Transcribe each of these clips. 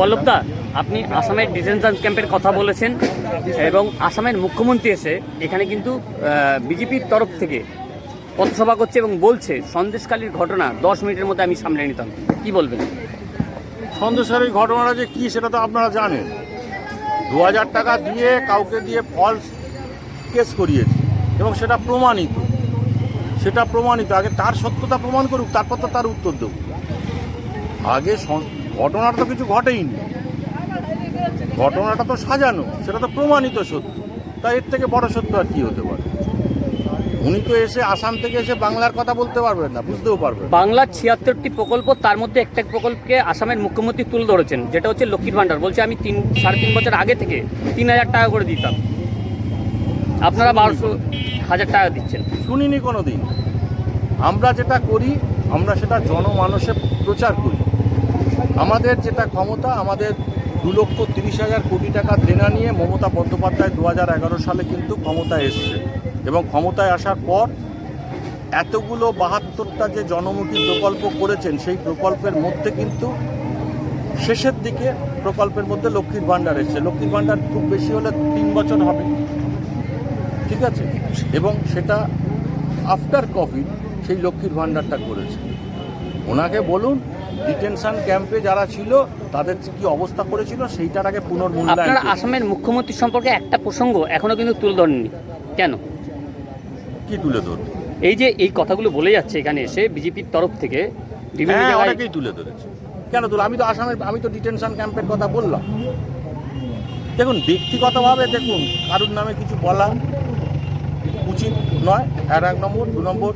পল্লবদা, আপনি আসামের ডিটেনশন ক্যাম্পের কথা বলেছেন এবং আসামের মুখ্যমন্ত্রী এসে এখানে কিন্তু বিজেপির তরফ থেকে পথসভা করছে এবং বলছে সন্দেশকালীর ঘটনা, দশ মিনিটের মধ্যে আমি সামলে নিতাম। কি বলবেন? সন্দেশের এই ঘটনাটা যে কী, সেটা তো আপনারা জানেন। দু হাজার টাকা দিয়ে কাউকে দিয়ে ফলস কেস করিয়েছে, এবং সেটা প্রমাণিত। সেটা প্রমাণিত। আগে তার সত্যতা প্রমাণ করুক, তারপর তো তার উত্তর দেব। আগে ঘটনাটা তো কিছু ঘটেইনি। ঘটনাটা তো সাজানো সেটা তো প্রমাণিত সত্য। তাই এর থেকে বড় সত্য আর কি হতে পারে? উনি তো এসে আসাম থেকে এসে বাংলার কথা বলতে পারবেন না বুঝতেও পারবেন বাংলার ছিয়াত্তরটি প্রকল্প তার মধ্যে একটা প্রকল্পকে আসামের মুখ্যমন্ত্রী তুলে ধরেছেন যেটা হচ্ছে লক্ষ্মীর ভাণ্ডার। বলছে আমি তিন সাড়ে তিন বছর আগে থেকে তিন হাজার টাকা করে দিতাম। আপনারা বারোশো হাজার টাকা দিচ্ছেন। শুনিনি কোনো দিন। আমরা যেটা করি আমরা সেটা জনমানসে প্রচার করি। আমাদের যেটা ক্ষমতা, আমাদের দু লক্ষ তিরিশ হাজার কোটি টাকা দেনা নিয়ে মমতা বন্দ্যোপাধ্যায় দু হাজার এগারো সালে কিন্তু ক্ষমতায় এসছে। এবং ক্ষমতায় আসার পর এতগুলো বাহাত্তরটা যে জনমুখী প্রকল্প করেছেন, সেই প্রকল্পের মধ্যে কিন্তু শেষের দিকে প্রকল্পের মধ্যে লক্ষ্মীর ভাণ্ডার এসছে। লক্ষ্মীর ভাণ্ডার খুব বেশি হলে তিন বছর হবে। ঠিক আছে? এবং সেটা আফটার কোভিড সেই লক্ষ্মীর ভাণ্ডারটা করেছে। ওনাকে বলুন ডিটেনশন ক্যাম্পে যারা ছিল তাদের কি অবস্থা করেছিল সেইটার আগে পুনর্মূল্যায়ন আপনারা আসামের মুখ্যমন্ত্রী সম্পর্কে একটা প্রসঙ্গ এখনও কিন্তু তুলে ধরেননি। কেন? কি তুলে ধরবে? এই যে এই কথাগুলো বলে যাচ্ছে এখানে এসে বিজেপির তরফ থেকে হ্যাঁ অনেকেই তুলে ধরেছে। কেন তুলে? আমি তো আসামের আমি তো ডিটেনশন ক্যাম্পের কথা বললাম। দেখুন ব্যক্তিগতভাবে দেখুন কারুর নামে কিছু বলা উচিত নয়। আর এক নম্বর দু নম্বর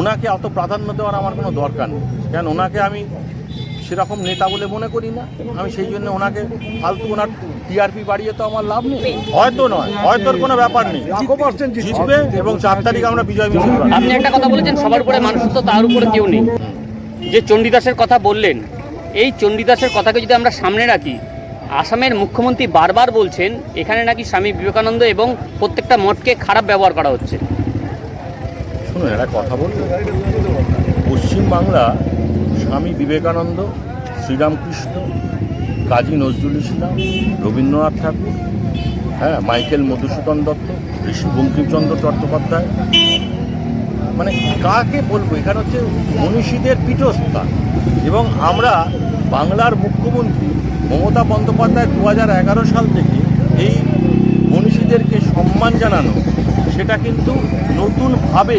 ওনাকে অত প্রাধান্য দেওয়ার আমার কোনো দরকার নেই। কেন? ওনাকে আমি সেরকম নেতা বলে মনে করি না। আমি সেই জন্য ওনাকে ফালতু ওনার টিআরপি বাড়িয়ে তো আমার লাভ নেই। হয়তো নয় হয়তোর কোনো ব্যাপার নেই। জিতবে এবং চার তারিখ আমরা বিজয় মিছিল আপনি একটা কথা বলেছেন সবার উপরে মানুষ তো তার উপরে কেউ নেই। যে চণ্ডীদাসের কথা বললেন এই চণ্ডীদাসের কথাকে যদি আমরা সামনে রাখি আসামের মুখ্যমন্ত্রী বারবার বলছেন এখানে নাকি স্বামী বিবেকানন্দ এবং প্রত্যেকটা মঠকে খারাপ ব্যবহার করা হচ্ছে। শুনুন একটা কথা বলব। পশ্চিমবাংলা স্বামী বিবেকানন্দ, শ্রীরামকৃষ্ণ, কাজী নজরুল ইসলাম, রবীন্দ্রনাথ ঠাকুর হ্যাঁ মাইকেল মধুসূদন দত্ত, ঋষি বঙ্কিমচন্দ্র চট্টোপাধ্যায়। মানে কাকে বলব? এখানে হচ্ছে মনীষীদের পীঠস্থান। এবং আমরা বাংলার মুখ্যমন্ত্রী মমতা বন্দ্যোপাধ্যায় দু হাজার এগারো সাল থেকে এই মনীষীদেরকে সম্মান জানানো, সেটা কিন্তু নতুনভাবে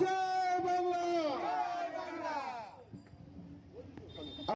ಜೈ